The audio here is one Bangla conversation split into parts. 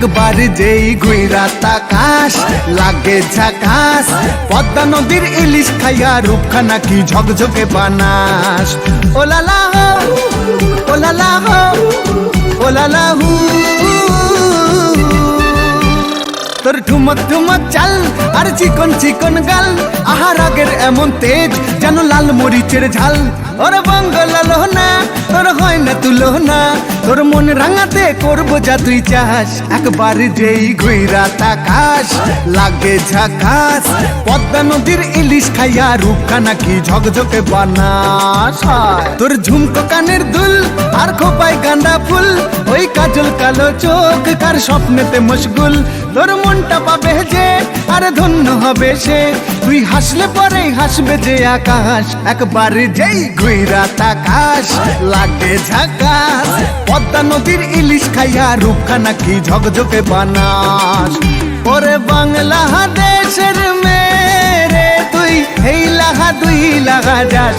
একবার যেই গুইরা তাকাস, লাগে ঝাকাস। পদ্মা নদীর ইলিশ খাইয়া রূপখানা কি ঝকঝকে বানাস? ওলালা হো ওলালা হো ওলালা হু তোর ঠুমক ঠুমক চাল, আর চিকন চিকন গাল। আহার আগের এমন তেজ যেন লাল মরিচের ঝাল। ওর বঙ্গল না তোর হয় না তুলো না তোর মন রাঙাতে করব যা তুই চাস একবার যেই ঘুইরা তাকাস, লাগে ঝাকাস। পদ্মা নদীর ইলিশ খাইয়া রূপখানা কি ঝকঝকে বানাস। তোর ঝুমকো কানের দুল, আর খোপায় গাঁদা ফুল। ওই কাজল কালো চোখ, কার স্বপ্নেতে মশগুল। তোর মনটা পাবে যে, আর ধন্য হবে সে। তুই হাসলে পরে হাসবে যে আকাশ। একবার যেই ঘুইরা তাকাস, লাগে ঝাকাস। পদ্মা নদীর ইলিশ খাইয়া রূপখানা কি ঝকঝকে বানাস। ওরে বাংলা দেশের মেরে তুই, এই লাহা দুই লাগা যাস।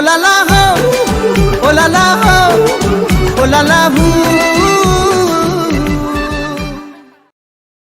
হু ওলালা হো ওলালা হো ওলালা হু।